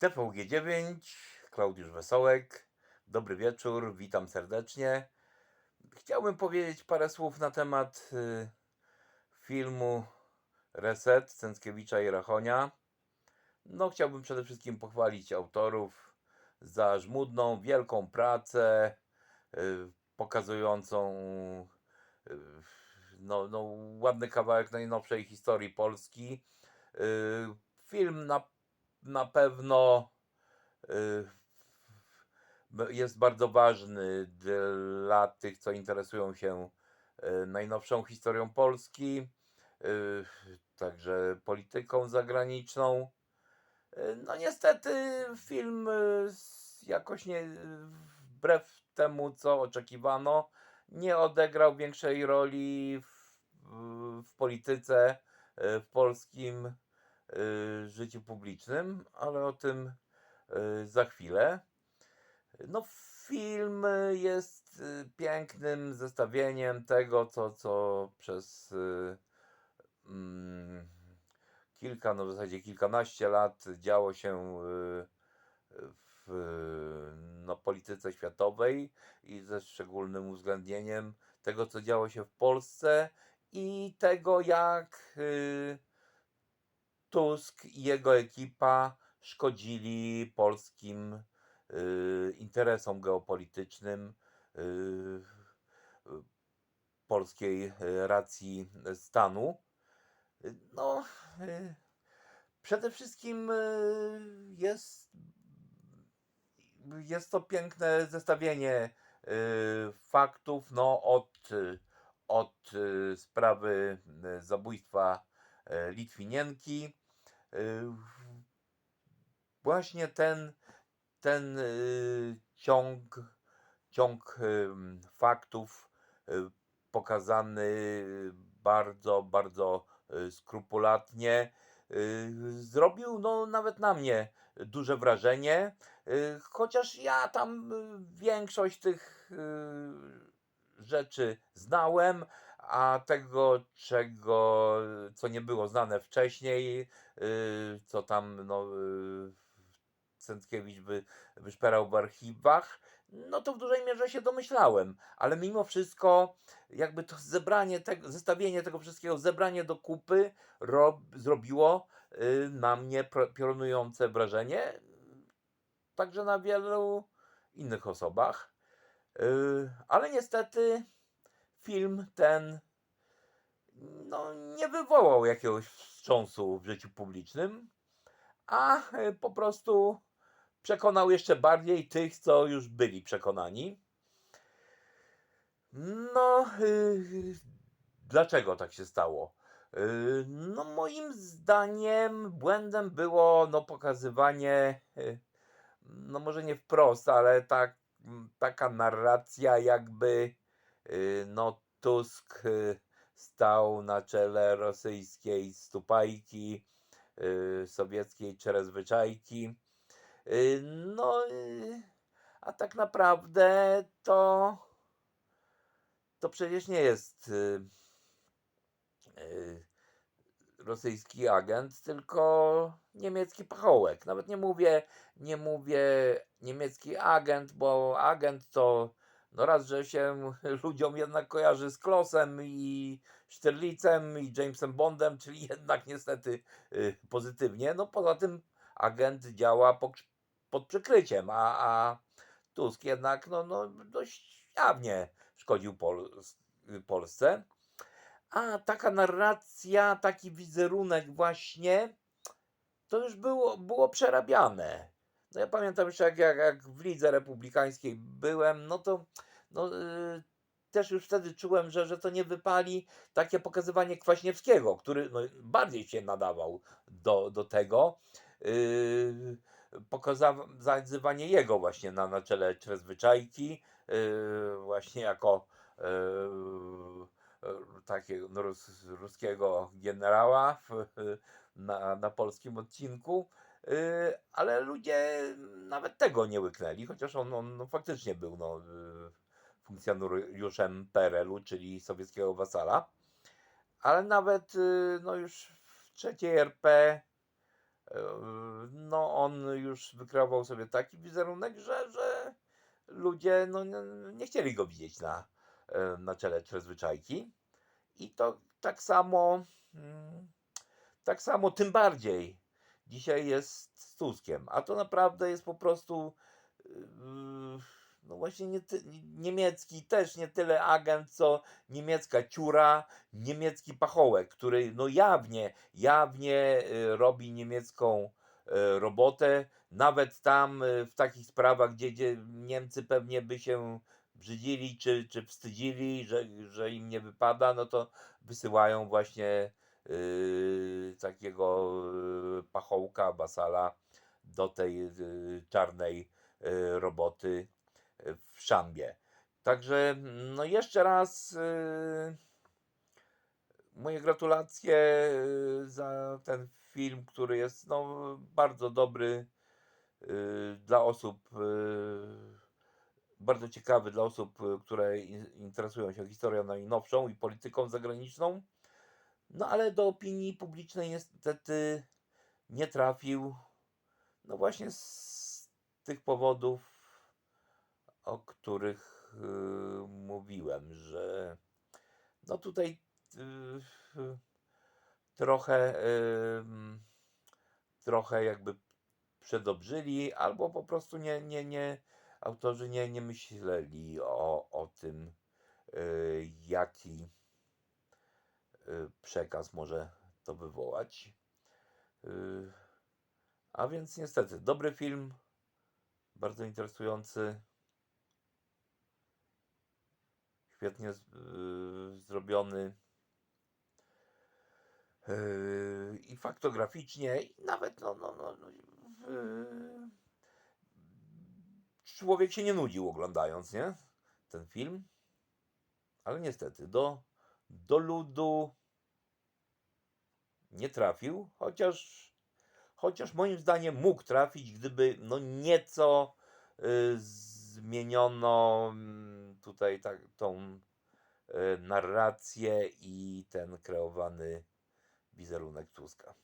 TVG9, Klaudiusz Wesołek. Dobry wieczór, witam serdecznie. Chciałbym powiedzieć parę słów na temat y, filmu Reset Cęckiewicza i Rachonia. No, chciałbym przede wszystkim pochwalić autorów za żmudną, wielką pracę y, pokazującą y, no, no, ładny kawałek najnowszej historii Polski. Film na, na pewno y, jest bardzo ważny dla tych, co interesują się y, najnowszą historią Polski, y, także polityką zagraniczną. No niestety film jakoś nie, wbrew temu, co oczekiwano, nie odegrał większej roli w, w, polityce, w polskim życiu publicznym, ale o tym y, za chwilę. No, film y, jest y, pięknym zestawieniem tego, co, co przez y, mm, kilka, no w zasadzie kilkanaście lat działo się y, w no, polityce światowej i ze szczególnym uwzględnieniem tego, co działo się w Polsce i tego, jak y, Tusk i jego ekipa szkodzili polskim y, interesom geopolitycznym, y, polskiej y, racji stanu. No, przede wszystkim jest, jest to piękne zestawienie faktów, no, od, od sprawy zabójstwa Litwinienki. Y, Właśnie ten, ten y, ciąg, ciąg faktów pokazany bardzo, bardzo skrupulatnie zrobił no, nawet na mnie duże wrażenie. Chociaż ja tam większość tych rzeczy znałem, a tego, czego, co nie było znane wcześniej, y, co tam no, y, Cęckiewicz by, wyszperał w archiwach, no to w dużej mierze się domyślałem, ale mimo wszystko jakby to zebranie, tego, zestawienie tego wszystkiego, zebranie do kupy rob, zrobiło y, na mnie piorunujące wrażenie, także na wielu innych osobach. Ale niestety film ten no, nie wywołał jakiegoś wstrząsu w życiu publicznym, a y, po prostu przekonał jeszcze bardziej tych, co już byli przekonani. No, y, dlaczego tak się stało? Y, No, moim zdaniem błędem było no, pokazywanie, no może nie wprost, ale tak, taka narracja, jakby no, Tusk y, stał na czele rosyjskiej stupajki, y, sowieckiej czerezwyczajki. Y, No, y, a tak naprawdę to, to przecież nie jest y, y, rosyjski agent, tylko niemiecki pachołek. Nawet nie mówię, nie mówię niemiecki agent, bo agent to no raz, że się ludziom jednak kojarzy z Klosem i Szterlicem i Jamesem Bondem, czyli jednak niestety y, pozytywnie. No poza tym agent działa po, pod przykryciem, a, a Tusk jednak no, no, dość jawnie szkodził Pol Polsce. A taka narracja, taki wizerunek właśnie, to już było, było przerabiane. No ja pamiętam jeszcze jak, jak, jak w Lidze Republikańskiej byłem, no to no, y, też już wtedy czułem, że, że to nie wypali takie pokazywanie Kwaśniewskiego, który no, bardziej się nadawał do, do tego. Yy, pokazywanie jego właśnie na, na czele Czerezwyczajki, yy, właśnie jako yy, yy, takiego no, rus, ruskiego generała w, na, na polskim odcinku. Yy, ale ludzie nawet tego nie łyknęli, chociaż on, on no, faktycznie był no, yy, funkcjonariuszem PRL-u, czyli sowieckiego wasala. Ale nawet yy, no, już w trzeciej RP no on już wykreował sobie taki wizerunek, że, że ludzie no, nie, chcieli go widzieć na, na czele Czreзвyczajki. I to tak samo, mm, tak samo tym bardziej dzisiaj jest z Tuskiem. A to naprawdę jest po prostu yy, no właśnie nie niemiecki też nie tyle agent, co niemiecka ciura, niemiecki pachołek, który no jawnie, jawnie y, robi niemiecką y, robotę, nawet tam y, w takich sprawach, gdzie, gdzie Niemcy pewnie by się brzydzili czy, czy wstydzili, że, że im nie wypada, no to wysyłają właśnie takiego y, pachołka, basala do tej y, czarnej y, roboty y, w szambie. Także no jeszcze raz y, moje gratulacje y, za ten film, który jest no, bardzo dobry y, dla osób, y, bardzo ciekawy dla osób, y, które in- interesują się historią najnowszą i polityką zagraniczną. No ale do opinii publicznej niestety nie trafił. No właśnie z tych powodów, o których y, mówiłem, że no tutaj y, trochę, ym, trochę jakby przedobrzyli, albo po prostu nie, nie, nie, autorzy nie, nie myśleli o, o tym, y, jaki przekaz może to wywołać. Y, A więc niestety, dobry film, bardzo interesujący, świetnie y, zrobiony y, i faktograficznie, i nawet no, no, no, no, y, człowiek się nie nudził oglądając, nie? Ten film. Ale niestety, do, do ludu nie trafił, chociaż, chociaż moim zdaniem mógł trafić, gdyby no nieco y, zmieniono mm, tutaj tak, tą y, narrację i ten kreowany wizerunek Tuska.